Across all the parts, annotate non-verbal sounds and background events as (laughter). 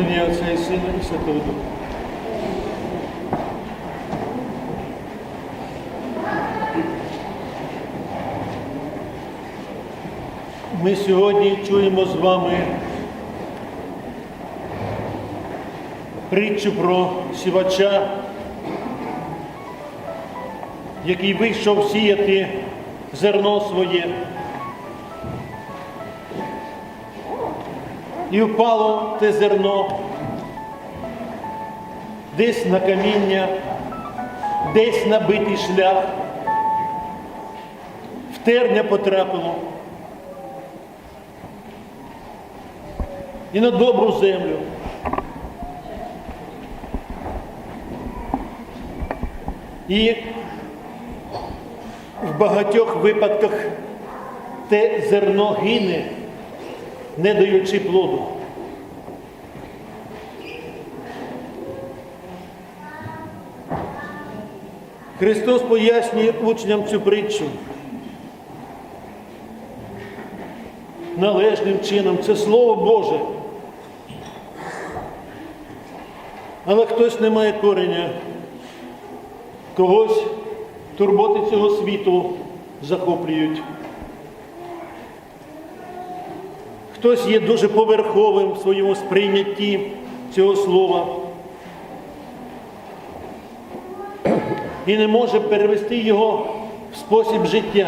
Ім'я Отця і Сина і Святого Духа. Ми сьогодні чуємо з вами притчу про сівача, який вийшов сіяти зерно своє. І впало те зерно десь на каміння, десь на битий шлях, в терня потрапило. І на добру землю. І в багатьох випадках те зерно гине, не даючи плоду. Христос пояснює учням цю притчу. Належним чином це Слово Боже. Але хтось не має кореня, когось турботи цього світу захоплюють. Хтось є дуже поверховим в своєму сприйнятті цього слова і не може перевести його в спосіб життя,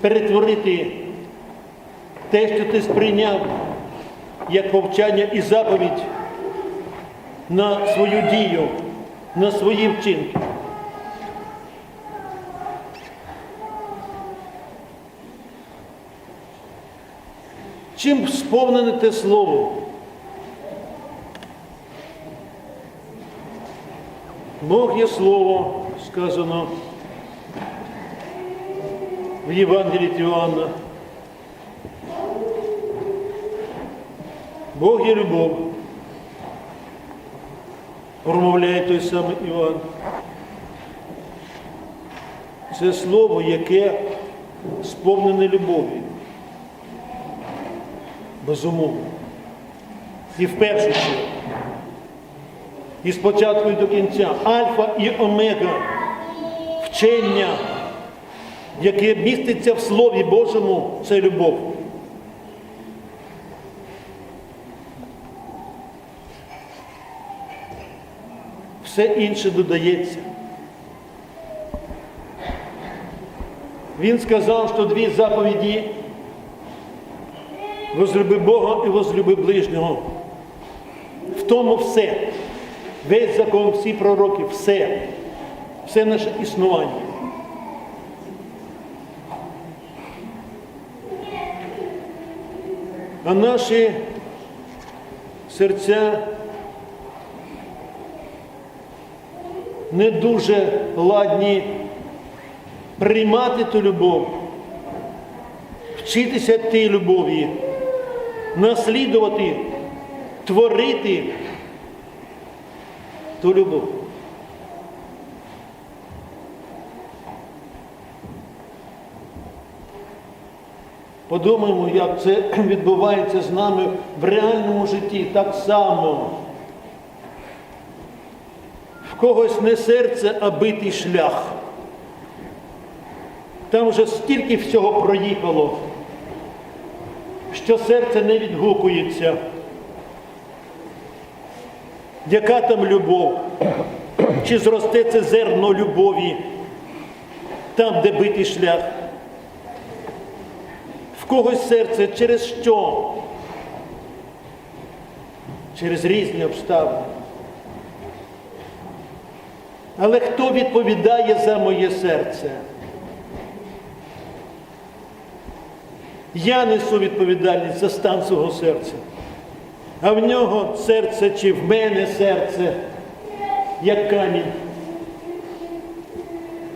перетворити те, що ти сприйняв як повчання і заповідь на свою дію, на свої вчинки. Чим сповнене те слово? Бог є слово, сказано в Євангелії від Іоанна. Бог є любов. Промовляє той самий Іван. Це слово, яке сповнене любов'ю. Безумовно. І в першу чергу. І спочатку і до кінця. Альфа і омега. Вчення, яке міститься в Слові Божому, це любов. Все інше додається. Він сказав, що дві заповіді возлюби Бога і возлюби ближнього. В тому все. Весь закон, всі пророки, все, все наше існування. А наші серця не дуже ладні приймати ту любов, вчитися тій любові, наслідувати, творити ту любов. Подумаємо, як це (clears throat) відбувається з нами в реальному житті так само. В когось не серце, а битий шлях. Там вже стільки всього проїхало, що серце не відгукується. Яка там любов? Чи зросте це зерно любові там, де битий шлях? В когось серце через що? Через різні обставини. Але хто відповідає за моє серце? Я несу відповідальність за стан свого серця. А в нього серце чи в мене серце, як камінь.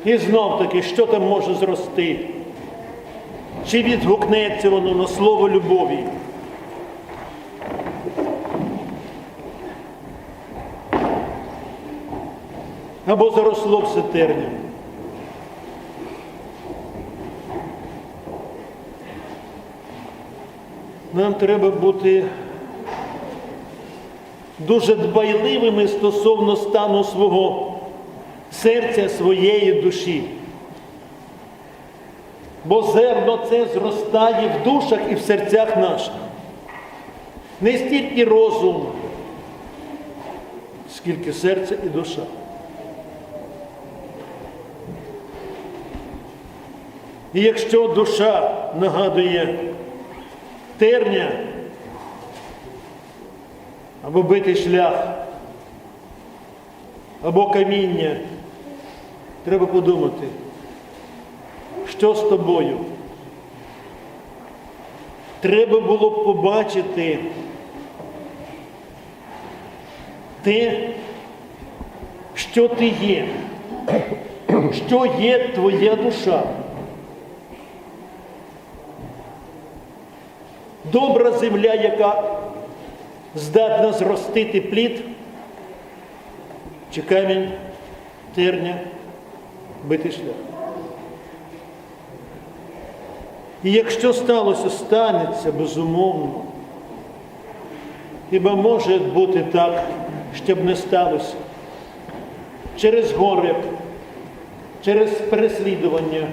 І знов таки, що там може зрости? Чи відгукнеться воно на слово любові? Або заросло все терням. Нам треба бути дуже дбайливими стосовно стану свого серця, своєї душі. Бо зерно це зростає в душах і в серцях наших. Не стільки розум, скільки серце і душа. І якщо душа нагадує терня або битий шлях, або каміння, треба подумати, що з тобою. Треба було б побачити те, що ти є, що є твоя душа. Добра земля, яка здатна зростити плід, чи камінь, терня, бити шлях. І якщо сталося, станеться безумовно. Хіба може бути так, щоб не сталося? Через горе, через переслідування,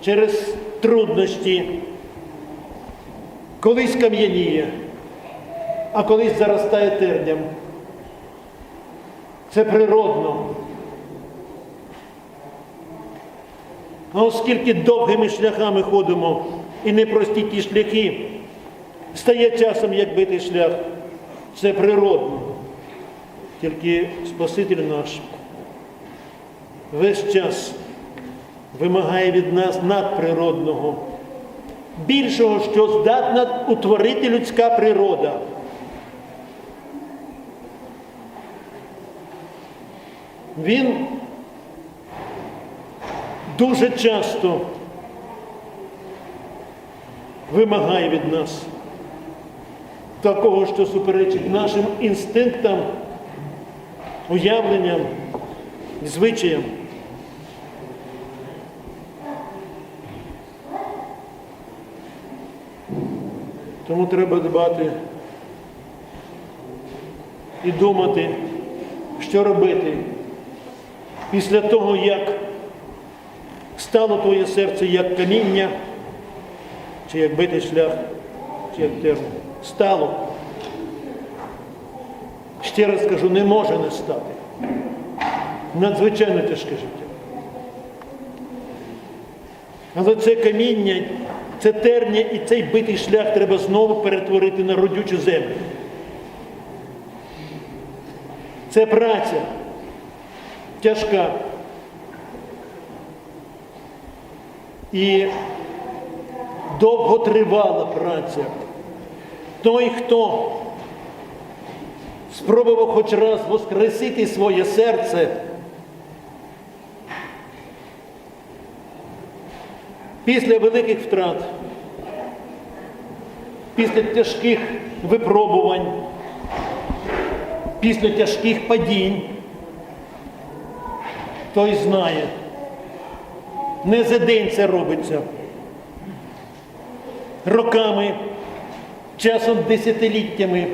через труднощі, колись кам'яніє, а колись заростає терням. Це природно. А оскільки довгими шляхами ходимо і непрості ті шляхи, стає часом, як битий шлях. Це природно. Тільки Спаситель наш весь час вимагає від нас надприродного, більшого, що здатна утворити людська природа. Він дуже часто вимагає від нас такого, що суперечить нашим інстинктам, уявленням, звичаям. Тому треба дбати і думати, що робити після того, як стало твоє серце як каміння, чи як битий шлях, чи як терн. Стало. Ще раз кажу, не може не стати. Надзвичайно тяжке життя. Але це каміння, це терня і цей битий шлях треба знову перетворити на родючу землю. Це праця тяжка. І довготривала праця. Той, хто спробував хоч раз воскресити своє серце, після великих втрат, після тяжких випробувань, після тяжких падінь, той знає, не за день це робиться. Роками, часом десятиліттями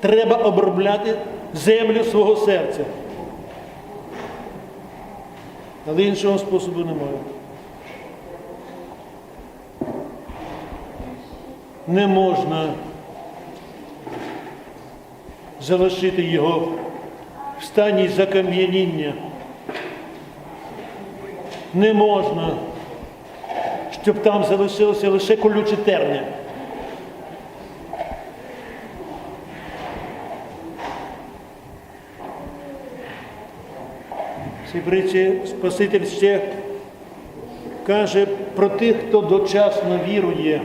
треба обробляти землю свого серця. Але іншого способу немає. Не можна залишити його в стані закам'яніння. Не можна, щоб там залишилося лише колюче терня. В цій притчі Спаситель ще каже про тих, хто дочасно вірує,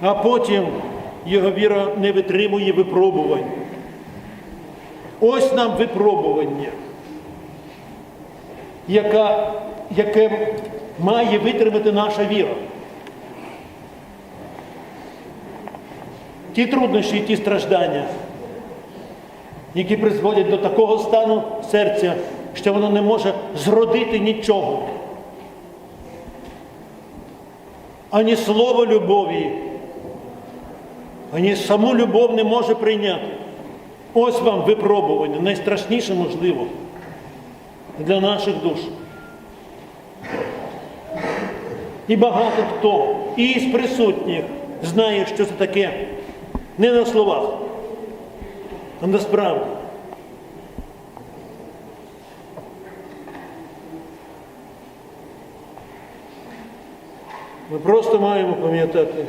а потім його віра не витримує випробувань. Ось нам випробування, яка, яке має витримати наша віра. Ті труднощі, ті страждання, які призводять до такого стану серця, що воно не може зродити нічого. Ані слово любові, ані саму любов не може прийняти. Ось вам випробування, найстрашніше можливо для наших душ. І багато хто і із присутніх знає, що це таке не на словах, а насправді. Ми просто маємо пам'ятати,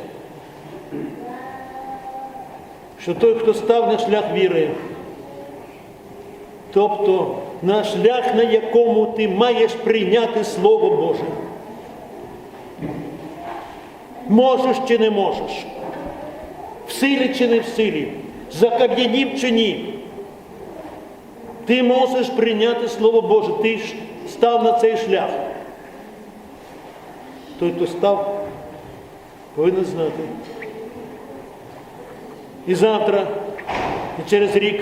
що той, хто став на шлях віри, тобто на шлях, на якому ти маєш прийняти Слово Боже. Можеш чи не можеш, в силі чи не в силі, закам'янів чи ні. Ти мусиш прийняти Слово Боже, ти став на цей шлях. Той, хто став, повинен знати. І завтра, і через рік,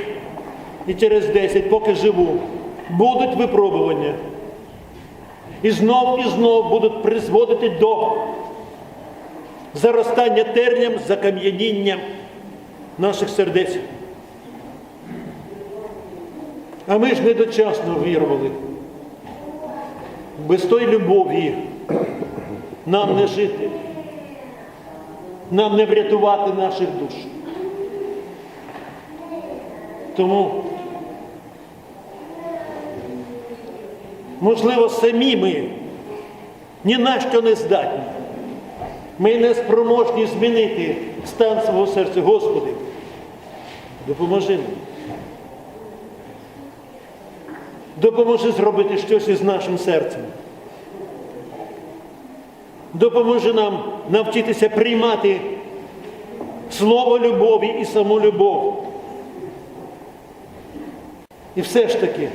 і через десять, поки живу, будуть випробування. І знов і знов будуть призводити до заростання терням, закам'яніння наших сердець. А ми ж недочасно вірували. Без тої любові нам не жити, нам не врятувати наших душ. Тому, можливо, самі ми ні на що не здатні. Ми не спроможні змінити стан свого серця. Господи, допоможи нам. Допоможи зробити щось із нашим серцем. Допоможи нам навчитися приймати слово любові і саму любов. І все ж таки,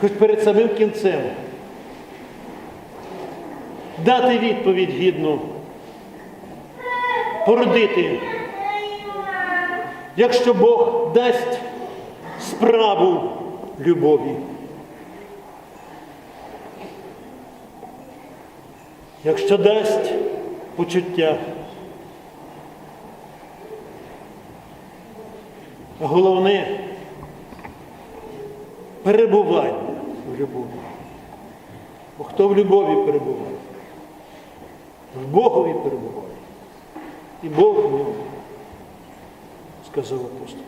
хоч перед самим кінцем, дати відповідь гідну, породити, якщо Бог дасть справу любові. Якщо дасть почуття. Головне перебування в любові. Бо хто в любові перебуває? В Богові перебуває. І Бог в ньому, сказав апостол.